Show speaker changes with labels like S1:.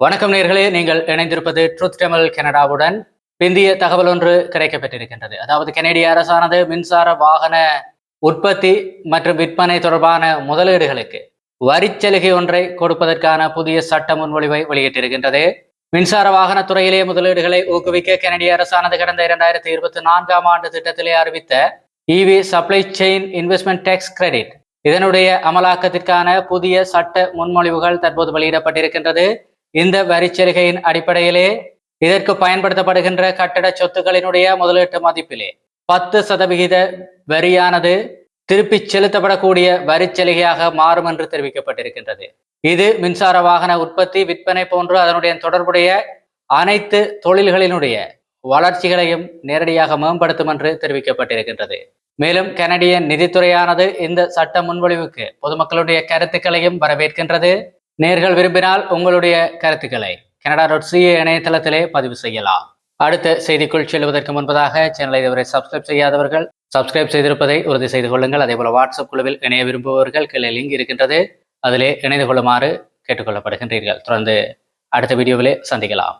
S1: வணக்கம் நேர்களே நீங்கள் இணைந்திருப்பது ட்ரூத் தமிழ் கனடாவுடன் பிந்திய தகவல் ஒன்று கிடைக்கப்பட்டிருக்கின்றது. அதாவது கனேடிய அரசானது மின்சார வாகன உற்பத்தி மற்றும் விற்பனை தொடர்பான முதலீடுகளுக்கு வரிச்சலுகை ஒன்றை கொடுப்பதற்கான புதிய சட்ட முன்மொழிவை வெளியிட்டிருக்கின்றது. மின்சார வாகன துறையிலே முதலீடுகளை ஊக்குவிக்க கனடிய அரசானது கடந்த இரண்டாயிரத்தி இருபத்தி நான்காம் ஆண்டு திட்டத்திலே அறிவித்த EV supply chain investment tax credit இதனுடைய அமலாக்கத்திற்கான புதிய சட்ட முன்மொழிவுகள் தற்போது வெளியிடப்பட்டிருக்கின்றது. இந்த வரிச்சலுகையின் அடிப்படையிலே இதற்கு பயன்படுத்தப்படுகின்ற கட்டட சொத்துக்களினுடைய முதலீட்டு மதிப்பிலே பத்து சதவிகித வரியானது திருப்பிச் செலுத்தப்படக்கூடிய வரிச்சலுகையாக மாறும் என்று தெரிவிக்கப்பட்டிருக்கின்றது. இது மின்சார வாகன உற்பத்தி விற்பனை போன்று அதனுடைய தொடர்புடைய அனைத்து தொழில்களினுடைய வளர்ச்சிகளையும் நேரடியாக மேம்படுத்தும் என்று தெரிவிக்கப்பட்டிருக்கின்றது. மேலும் கனடிய நிதித்துறையானது இந்த சட்ட முன்மொழிவுக்கு பொதுமக்களுடைய கருத்துக்களையும் வரவேற்கின்றது. நேர்கள் விரும்பினால் உங்களுடைய கருத்துக்களை கனடா டாட் சிஏ இணையதளத்திலே பதிவு செய்யலாம். அடுத்த செய்திக்குள் செல்வதற்கு முன்பதாக சேனலை இதுவரை சப்ஸ்கிரைப் செய்யாதவர்கள் சப்ஸ்கிரைப் செய்திருப்பதை உறுதி செய்து கொள்ளுங்கள். அதே போல வாட்ஸ்அப் குழுவில் இணைய விரும்புபவர்கள் கீழே லிங்க் இருக்கின்றது. அதிலே இணைந்து கொள்ளுமாறு கேட்டுக்கொள்ளப்படுகின்றீர்கள். தொடர்ந்து அடுத்த வீடியோவிலே சந்திக்கலாம்.